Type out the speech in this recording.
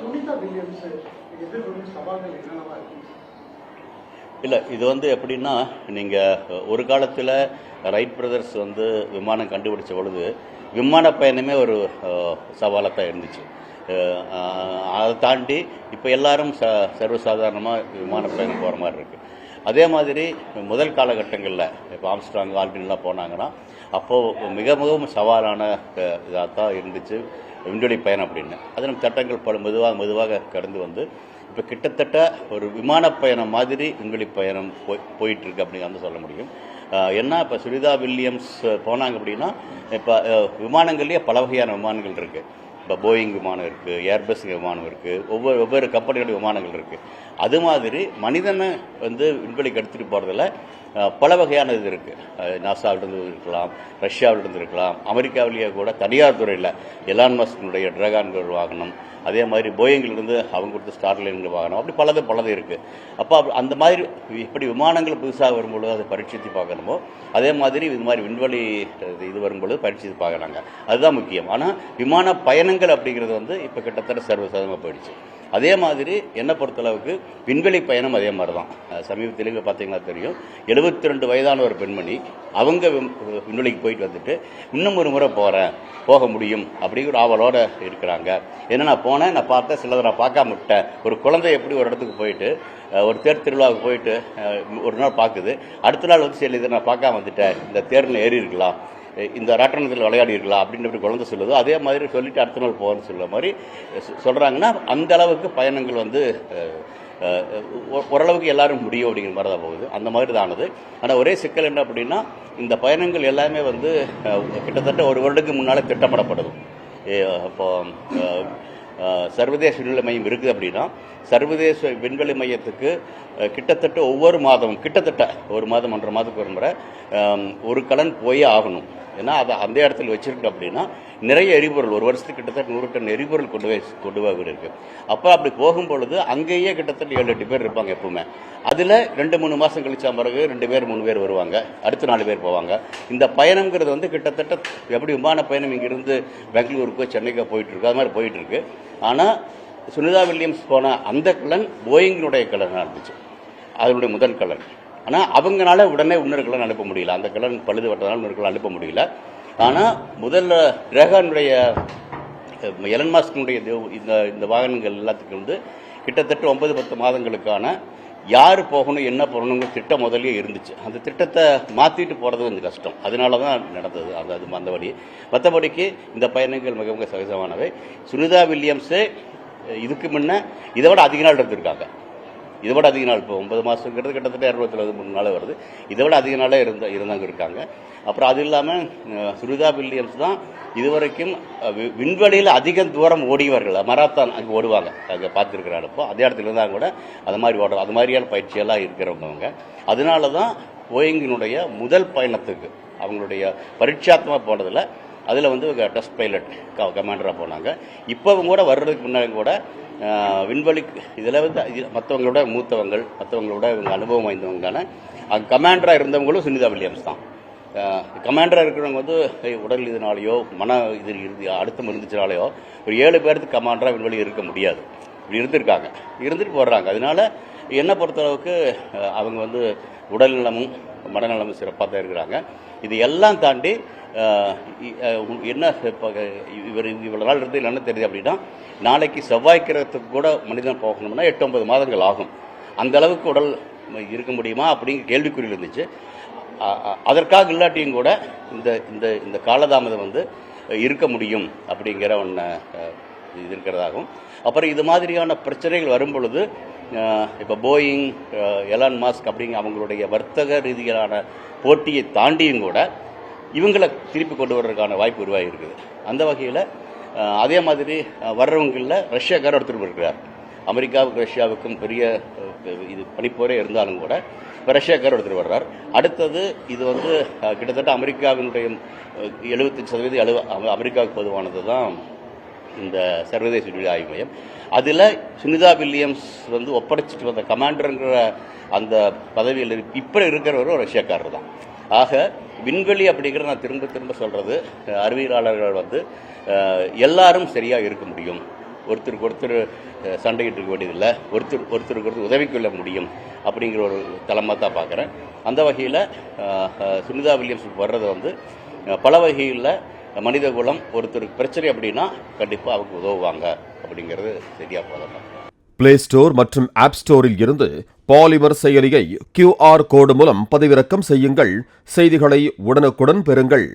Sunita Williams எதிர்கொள்ளும் சவால்கள் என்னென்னவா இருக்கு? இல்லை இது வந்து எப்படின்னா நீங்கள் ஒரு காலத்தில் ரைட் பிரதர்ஸ் வந்து விமானம் கண்டுபிடிச்ச பொழுது விமான பயணமே ஒரு சவாலாக தான் இருந்துச்சு. அதை தாண்டி இப்போ எல்லாரும் ச சர்வசாதாரணமாக விமான பயணம் போகிற மாதிரி இருக்குது அதே மாதிரி முதல் காலகட்டங்களில் இப்போ ஆம்ஸ்ட்ராங் ஆல்பின்லாம் போனாங்கன்னா அப்போது மிக மிகவும் சவாலான இதாக தான் இருந்துச்சு விண்வெளி பயணம் அப்படின்னு. அது நம்ம சட்டங்கள் பல மெதுவாக மெதுவாக கடந்து வந்து இப்போ கிட்டத்தட்ட ஒரு விமான பயணம் மாதிரி விண்வெளி பயணம் போய் போயிட்டுருக்கு அப்படின்னு வந்து சொல்ல முடியும். ஆஹ் என்ன இப்போ சுனிதா வில்லியம்ஸ் போனாங்க அப்படின்னா இப்போ விமானங்கள்லேயே பல வகையான விமானங்கள் இருக்குது இப்போ போயிங் விமானம் இருக்குது ஏர்பஸ் விமானம் இருக்குது ஒவ்வொரு ஒவ்வொரு கப்பல்களுடைய விமானங்கள் இருக்குது அது மாதிரி மனிதனை வந்து விண்வெளிக்கு எடுத்துகிட்டு போகிறதுல பல வகையான இது இருக்குது நாசாவிலிருந்து இருக்கலாம் ரஷ்யாவிலிருந்து இருக்கலாம் அமெரிக்காவிலேயே கூட தனியார் துறையில் எலான் மஸ்கினுடைய ட்ராகான்கள் வாகனம் அதே மாதிரி போயிங்கிலிருந்து அவங்க கொடுத்த ஸ்டார்லைன்கள் வாகனம் அப்படி பலது பலது இருக்குது அப்போ அந்த மாதிரி இப்படி விமானங்கள் புதுசாக வரும்பொழுது அதை பரீட்சித்து பார்க்கணுமோ அதே மாதிரி இது மாதிரி விண்வெளி இது- இது வரும்பொழுது பரீட்சித்து பார்க்குறாங்க அதுதான் முக்கியம். ஆனால் விமான பயணங்கள் அப்படிங்கிறது வந்து இப்போ கிட்டத்தட்ட சர்வசாதாரணமாக போயிடுச்சு. அதே மாதிரி என்னை பொறுத்தளவுக்கு விண்வெளி பயணம் அதே மாதிரி தான் சமீபத்திலேயே பார்த்தீங்கன்னா தெரியும். எழுபத்தி ரெண்டு வயதான ஒரு பெண்மணி அவங்க விண்வெளிக்கு போயிட்டு வந்துட்டு இன்னும் ஒரு முறை போகிறேன் போக முடியும் அப்படிங்கிற ஆவலோடு இருக்கிறாங்க. ஏன்னா நான் போனேன் நான் பார்த்தேன் சிலதை நான் பார்க்காம விட்டேன். ஒரு குழந்தை எப்படி ஒரு இடத்துக்கு போயிட்டு ஒரு தேர் திருவிழாவுக்கு போயிட்டு ஒரு நாள் பார்க்குது. அடுத்த நாள் வந்து சரி இதை நான் பார்க்காம வந்துட்டேன். இந்த தேரில் ஏறி இருக்கலாம் இந்த ராட்டனத்தில் விளையாடி இருக்கலாம் அப்படின்னு குழந்தை சொல்லுதோ. அதே மாதிரி சொல்லிட்டு அடுத்த நாள் போகிறேன்னு சொல்ல மாதிரி சொல்கிறாங்கன்னா அந்த அளவுக்கு பயணங்கள் வந்து ஓரளவுக்கு எல்லாரும் முடியும் அப்படிங்கிற மாதிரி தான் போகுது. அந்த மாதிரி தான் ஆனது. ஆனால் ஒரே சிக்கல் என்ன அப்படின்னா இந்த பயணங்கள் எல்லாமே வந்து கிட்டத்தட்ட ஒரு வருடத்துக்கு முன்னால் திட்டமிடப்படுது இப்போ சர்வதேச விண்வெளி மையம் இருக்குது அப்படின்னா சர்வதேச விண்வெளி மையத்துக்கு கிட்டத்தட்ட ஒவ்வொரு மாதமும் கிட்டத்தட்ட ஒரு மாதம் ஒன்றரை மாதத்துக்கு ஒரு முறை ஒரு கலன் போயே ஆகணும். ஏன்னா அதை அந்த இடத்துல வச்சுருக்கோம் அப்படின்னா நிறைய எரிபொருள் ஒரு வருஷத்துக்கு கிட்டத்தட்ட நூறு டன் எரிபொருள் கொண்டு போய் கொண்டு போய் இருக்குது அப்போ அப்படி போகும் பொழுது அங்கேயே கிட்டத்தட்ட ஏழு எட்டு பேர் இருப்பாங்க எப்பவுமே. அதில் ரெண்டு மூணு மாதம் கழிச்சா பிறகு ரெண்டு பேர் மூணு பேர் வருவாங்க. அடுத்த நாலு பேர் போவாங்க. இந்த பயணம்ங்கிறது வந்து கிட்டத்தட்ட எப்படி விமான பயணம் இங்கேருந்து பெங்களூருக்கோ சென்னைக்கோ போயிட்டுருக்கு அது மாதிரி போயிட்டுருக்கு ஆனால் சுனிதா வில்லியம்ஸ் போன அந்த கலன் போயிங்கினுடைய கலனாக இருந்துச்சு. அதனுடைய முதல் கலன். ஆனால் அவங்களால உடனே இன்னொரு கலன் அனுப்ப முடியல. அந்த கலன் பழுது வட்டதால் இன்னொரு கலன் அனுப்ப முடியல. ஆனால் முதல்ல கிரகானுடைய எலன் மாஸ்கினுடைய இந்த இந்த வாகனங்கள் எல்லாத்துக்கும் வந்து கிட்டத்தட்ட ஒன்பது பத்து மாதங்களுக்கான யார் போகணும் என்ன போகணுங்கிற திட்டம் முதல்ல இருந்துச்சு. அந்த திட்டத்தை மாற்றிட்டு போகிறது கொஞ்சம் கஷ்டம். அதனால தான் நடந்தது. அந்த அது மற்றபடி மற்றபடிக்கு இந்த பயணங்கள் மிக மிக சகஜமானவை. சுனிதா வில்லியம்ஸு இதுக்கு முன்னே இதை விட அதிக நாள் இருந்திருக்காங்க. இதை விட அதிக நாள் இப்போ ஒன்பது மாதங்கிறது கிட்டத்தட்ட இரநூத்தி மூணு நாள் வருது. இதை விட அதிக நாளே இருந்த இருந்தவங்க இருக்காங்க. அப்புறம் அது இல்லாமல் சுனிதா வில்லியம்ஸ் தான் இதுவரைக்கும் விண்வெளியில் அதிக தூரம் ஓடியவர்கள். மராத்தான் அங்கே ஓடுவாங்க. அங்கே பார்த்துருக்கிறாரு இப்போ அதே இடத்துல இருந்தால் கூட அது மாதிரி ஓடுற அது மாதிரியான பயிற்சியெல்லாம் இருக்கிறவங்க. அவங்க அதனால தான் போயிங்கினுடைய முதல் பயணத்துக்கு அவங்களுடைய பரீட்சாத்மாக போனதில் அதில் வந்து டெஸ்ட் பைலட் கமாண்டராக போனாங்க. இப்போவும் கூட வர்றதுக்கு முன்னாடி கூட விண்வெளி இதில் வந்து மற்றவங்களோட மூத்தவங்கள் மற்றவங்களோட இவங்க அனுபவம் வாய்ந்தவங்களான அங்கே கமாண்டராக இருந்தவங்களும் சுனிதா வில்லியம்ஸ் தான். கமாண்டராக இருக்கிறவங்க வந்து உடல் இதனாலேயோ மன இது இருந்து அழுத்தம் இருந்துச்சுனாலேயோ ஒரு ஏழு பேருக்கு கமாண்டராக விண்வெளி இருக்க முடியாது. இப்படி இருந்திருக்காங்க. இருந்துட்டு போடுறாங்க அதனால என்னை பொறுத்தளவுக்கு அவங்க வந்து உடல் நலமும் மனநலம் சிறப்பாக தான் இருக்கிறாங்க. இது எல்லாம் தாண்டி என்ன இப்போ இவர் இவ்வளோ நாள் இருந்து என்ன தெரியுது அப்படின்னா நாளைக்கு செவ்வாய் கிரகத்துக்கு கூட மனிதன் போகணும்னா எட்டு ஒன்பது மாதங்கள் ஆகும். அந்த அளவுக்கு உடல் இருக்க முடியுமா அப்படிங்கிற கேள்விக்குறியில் இருந்துச்சு. அதற்காக இல்லாட்டியும் கூட இந்த இந்த இந்த காலதாமதம் வந்து இருக்க முடியும் அப்படிங்கிற ஒன்று இது இருக்கிறதாகும் அப்புறம் இது மாதிரியான பிரச்சனைகள் வரும் பொழுது இப்போ போயிங் எலான் மாஸ்க் அப்படிங்கிற அவங்களுடைய வர்த்தக ரீதியிலான போட்டியை தாண்டியும் கூட இவங்களை திருப்பி கொண்டு வர்றதுக்கான வாய்ப்பு உருவாகி இருக்குது அந்த வகையில் அதே மாதிரி வர்றவங்களில் ரஷ்யாக்காரர் ஒருத்தர் இருக்கிறார். அமெரிக்காவுக்கும் ரஷ்யாவுக்கும் பெரிய இது பனிப்போரே இருந்தாலும் கூட இப்போ ரஷ்யாக்காரர் ஒருத்தர் வர்றார். அடுத்தது இது வந்து கிட்டத்தட்ட அமெரிக்காவினுடைய எழுபத்தஞ்சு சதவீதம் எழுவ அமெரிக்காவுக்கு பொதுவானது தான் இந்த சர்வதேச விண்வெளி ஆய்வு மையம். அதில் சுனிதா வில்லியம்ஸ் வந்து ஒப்படைச்சிட்டு வந்த கமாண்டருங்கிற அந்த பதவியில் இப்போ இருக்கிறவரும் ரஷ்யாக்காரர் தான். ஆக விண்வெளி அப்படிங்கிற நான் திரும்ப திரும்ப சொல்கிறது அறிவியலாளர்கள் வந்து எல்லாரும் சரியாக இருக்க முடியும். ஒருத்தருக்கு ஒருத்தர் சண்டையிட்டு இருக்க வேண்டியதில்லை. ஒருத்தர் ஒருத்தருக்கு ஒருத்தர் உதவி கொள்ள முடியும் அப்படிங்கிற ஒரு தளமாக தான் பார்க்குறேன் அந்த வகையில் சுனிதா வில்லியம்ஸ் வர்றது வந்து பல வகையில் மனித குலம் ஒருத்தருக்கு பிரச்சனை அப்படின்னா கண்டிப்பாக அவங்க உதவுவாங்க அப்படிங்கிறது சரியாக போதும். பிளே ஸ்டோர் மற்றும் ஆப் ஸ்டோரில் இருந்து பாலிமர் செயலியை கியூஆர் கோடு மூலம் பதிவிறக்கம் செய்யுங்கள். செய்திகளை உடனுக்குடன் பெறுங்கள்.